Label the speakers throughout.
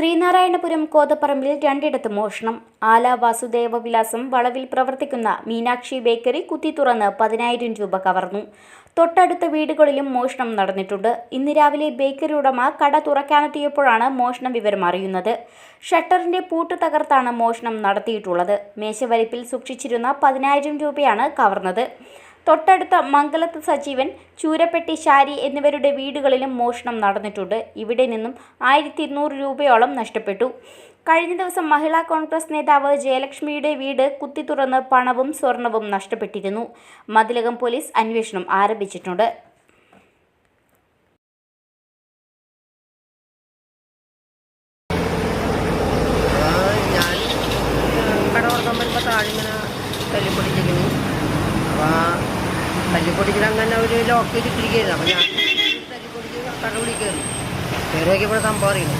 Speaker 1: ശ്രീനാരായണപുരം കോതപ്പറമ്പിൽ രണ്ടിടത്ത് മോഷണം. ആല വാസുദേവ വിലാസം വളവിൽ പ്രവർത്തിക്കുന്ന മീനാക്ഷി ബേക്കറി കുത്തി തുറന്ന് പതിനായിരം രൂപ കവർന്നു. തൊട്ടടുത്ത വീടുകളിലും മോഷണം നടന്നിട്ടുണ്ട്. ഇന്ന് രാവിലെ ബേക്കറി ഉടമ കട തുറക്കാനെത്തിയപ്പോഴാണ് മോഷണം വിവരം അറിയുന്നത്. ഷട്ടറിന്റെ പൂട്ട് തകർത്താണ് മോഷണം നടത്തിയിട്ടുള്ളത്. മേശവരിപ്പിൽ സൂക്ഷിച്ചിരുന്ന പതിനായിരം രൂപയാണ് കവർന്നത്. തൊട്ടടുത്ത മംഗലത്ത് സജീവൻ ചൂരപ്പെട്ടി ശാരി എന്നിവരുടെ വീടുകളിലും മോഷണം നടന്നിട്ടുണ്ട്. ഇവിടെ നിന്നും ആയിരത്തി ഇരുന്നൂറ് രൂപയോളം നഷ്ടപ്പെട്ടു. കഴിഞ്ഞ ദിവസം മഹിളാ കോൺഗ്രസ് നേതാവ് ജയലക്ഷ്മിയുടെ വീട് കുത്തി തുറന്ന് പണവും സ്വർണവും നഷ്ടപ്പെട്ടിരുന്നു. മതിലകം പോലീസ് അന്വേഷണം ആരംഭിച്ചിട്ടുണ്ട്.
Speaker 2: തല്ലിപ്പൊടിച്ചിരിക്കുന്നു അപ്പോൾ ആ തല്ലിപ്പൊടിച്ചിട്ട് അങ്ങനെ ഒരു ലോക്ക് ചെയ്തിട്ടിരിക്കുകയായിരുന്നു അപ്പോൾ ഞാൻ തല്ലിപ്പൊടിച്ച് കട വിളി കയറി കയറി നോക്കിയപ്പോൾ സംഭവം അറിയുന്നു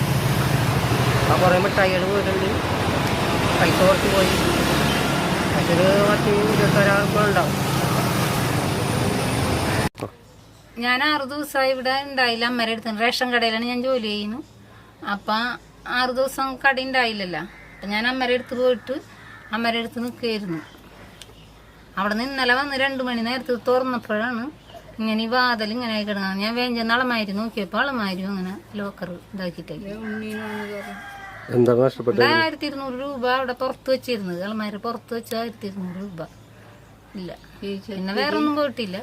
Speaker 2: അപ്പോൾ കുറേ മിഠായികൾ പോയിട്ടുണ്ട് പൈസ കുറച്ച് പോയി. ഒരു പത്ത് ഇരുപത്തൊരാൾക്കും ഉണ്ടാവും.
Speaker 3: ഞാൻ ആറ് ദിവസമായി ഇവിടെ ഉണ്ടായില്ല. അമ്മേരെ അടുത്ത് റേഷൻ കടയിലാണ് ഞാൻ ജോലി ചെയ്യുന്നു. അപ്പം ആറു ദിവസം കട ഉണ്ടായില്ലല്ലോ. അപ്പം ഞാൻ അമ്മേരെ അടുത്ത് പോയിട്ട് അമ്മേരെ അടുത്ത് നിൽക്കുകയായിരുന്നു. അവിടെ നിന്ന് ഇന്നലെ വന്ന് രണ്ട് മണി നേരത്തെ തുറന്നപ്പോഴാണ് ഇങ്ങനെ ഈ വാതൽ ഇങ്ങനെ ആയി കിടന്നത്. ഞാൻ വേഞ്ച നളമാരി നോക്കിയപ്പോൾ അളമാരി അങ്ങനെ ലോക്കർ ഇതാക്കിയിട്ടേ
Speaker 4: എന്താണ് നഷ്ടപ്പെട്ടത്?
Speaker 3: ഇവിടെ ആയിരത്തി ഇരുന്നൂറ് രൂപ അവിടെ പുറത്ത് വെച്ചിരുന്നത്. അളമാരി പുറത്ത് വെച്ച ആയിരത്തി ഇരുന്നൂറ് രൂപ. ഇല്ല. പിന്നെ വേറൊന്നും പോയിട്ടില്ല.